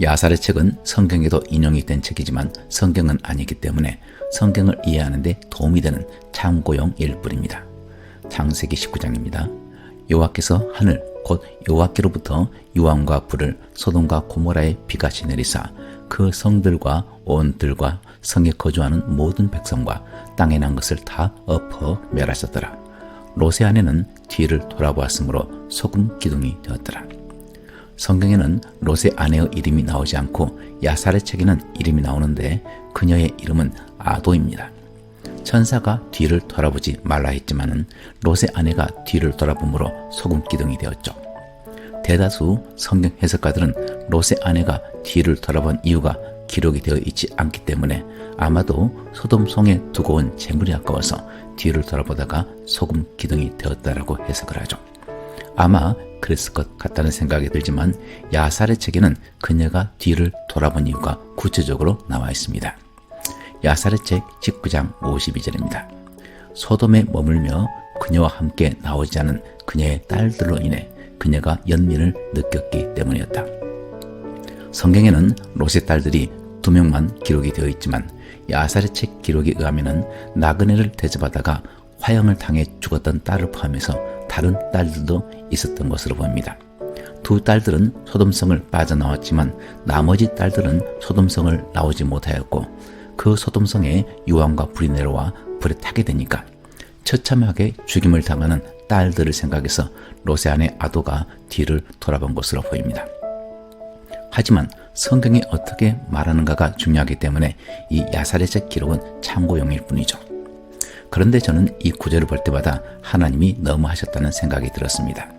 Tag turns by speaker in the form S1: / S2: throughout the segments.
S1: 야살의 책은 성경에도 인용이 된 책이지만 성경은 아니기 때문에 성경을 이해하는데 도움이 되는 참고용일 뿐입니다. 창세기 19장입니다. 여호와께서 하늘 곧 여호와께로부터 유황과 불을 소돔과 고모라에 비같이 내리사 그 성들과 온 들과 성에 거주하는 모든 백성과 땅에 난 것을 다 엎어 멸하셨더라. 롯의 아내는 뒤를 돌아보았으므로 소금 기둥이 되었더라. 성경에는 롯의 아내의 이름이 나오지 않고 야살의 책에는 이름이 나오는데 그녀의 이름은 아도입니다. 천사가 뒤를 돌아보지 말라 했지만은 롯의 아내가 뒤를 돌아보므로 소금 기둥이 되었죠. 대다수 성경 해석가들은 롯의 아내가 뒤를 돌아본 이유가 기록이 되어 있지 않기 때문에 아마도 소돔송에 두고 온 재물이 아까워서 뒤를 돌아보다가 소금 기둥이 되었다라고 해석을 하죠. 아마 그랬을 것 같다는 생각이 들지만 야살의 책에는 그녀가 뒤를 돌아본 이유가 구체적으로 나와 있습니다. 야살의 책 19장 52절입니다. 소돔에 머물며 그녀와 함께 나오지 않은 그녀의 딸들로 인해 그녀가 연민을 느꼈기 때문이었다. 성경에는 롯의 딸들이 두 명만 기록이 되어 있지만 야살의 책 기록에 의하면 나그네를 대접하다가 화형을 당해 죽었던 딸을 포함해서 다른 딸들도 있었던 것으로 보입니다. 두 딸들은 소돔성을 빠져나왔지만 나머지 딸들은 소돔성을 나오지 못하였고 그 소돔성에 유황과 불이 내려와 불에 타게 되니까 처참하게 죽임을 당하는 딸들을 생각해서 아내 아도가 뒤를 돌아본 것으로 보입니다. 하지만 성경이 어떻게 말하는가가 중요하기 때문에 이 야사렛의 기록은 참고용일 뿐이죠. 그런데 저는 이 구절을 볼 때마다 하나님이 너무 하셨다는 생각이 들었습니다.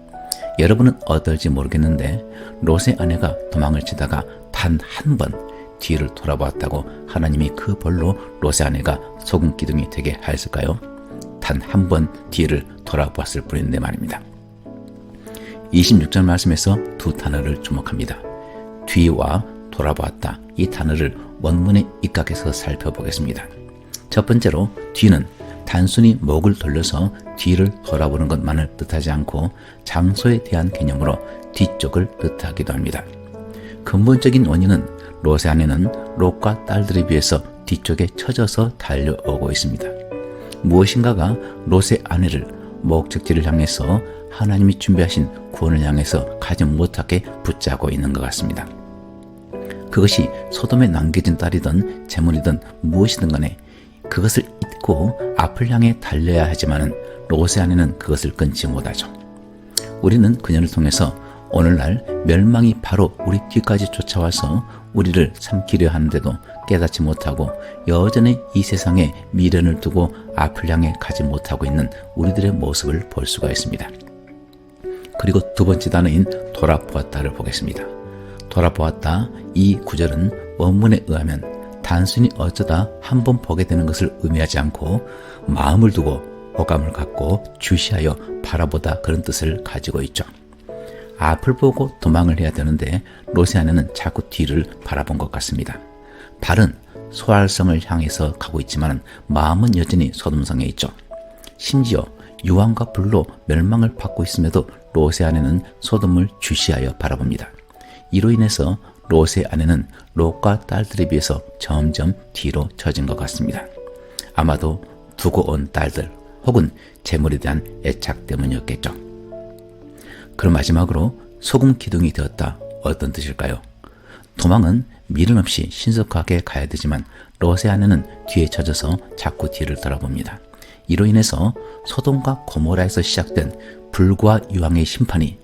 S1: 여러분은 어떨지 모르겠는데 롯의 아내가 도망을 치다가 단 한 번 뒤를 돌아보았다고 하나님이 그 벌로 롯의 아내가 소금 기둥이 되게 하였을까요? 단 한 번 뒤를 돌아보았을 뿐인데 말입니다. 26절 말씀에서 두 단어를 주목합니다. 뒤와 돌아보았다. 이 단어를 원문에 입각해서 살펴보겠습니다. 첫 번째로 뒤는 단순히 목을 돌려서 뒤를 돌아보는 것만을 뜻하지 않고 장소에 대한 개념으로 뒤쪽을 뜻하기도 합니다. 근본적인 원인은 롯의 아내는 롯과 딸들에 비해서 뒤쪽에 처져서 달려오고 있습니다. 무엇인가가 롯의 아내를 목적지를 향해서 하나님이 준비하신 구원을 향해서 가지 못하게 붙잡고 있는 것 같습니다. 그것이 소돔에 남겨진 딸이든 재물이든 무엇이든 간에 그것을 잊고 앞을 향해 달려야 하지만은 롯의 아내는 그것을 끊지 못하죠. 우리는 그녀를 통해서 오늘날 멸망이 바로 우리 뒤까지 쫓아와서 우리를 삼키려 하는데도 깨닫지 못하고 여전히 이 세상에 미련을 두고 앞을 향해 가지 못하고 있는 우리들의 모습을 볼 수가 있습니다. 그리고 두 번째 단어인 돌아보았다를 보겠습니다. 돌아보았다 이 구절은 원문에 의하면 단순히 어쩌다 한 번 보게 되는 것을 의미하지 않고 마음을 두고 호감을 갖고 주시하여 바라보다 그런 뜻을 가지고 있죠. 앞을 보고 도망을 해야 되는데 로시아네는 자꾸 뒤를 바라본 것 같습니다. 발은 소활성을 향해서 가고 있지만 마음은 여전히 소돔성에 있죠. 심지어 유황과 불로 멸망을 받고 있음에도 롯의 아내는 소돔을 주시하여 바라봅니다. 이로 인해서 롯의 아내는 롯과 딸들에 비해서 점점 뒤로 처진 것 같습니다. 아마도 두고 온 딸들 혹은 재물에 대한 애착 때문이었겠죠. 그럼 마지막으로 소금 기둥이 되었다. 어떤 뜻일까요? 도망은 미련 없이 신속하게 가야 되지만 롯의 아내는 뒤에 젖어서 자꾸 뒤를 돌아봅니다. 이로 인해서 소돔과 고모라에서 시작된 불과 유황의 심판이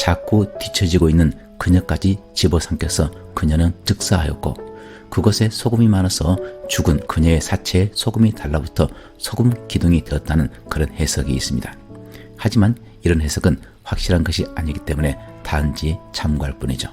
S1: 자꾸 뒤처지고 있는 그녀까지 집어삼켜서 그녀는 즉사하였고 그것에 소금이 많아서 죽은 그녀의 사체에 소금이 달라붙어 소금 기둥이 되었다는 그런 해석이 있습니다. 하지만 이런 해석은 확실한 것이 아니기 때문에 단지 참고할 뿐이죠.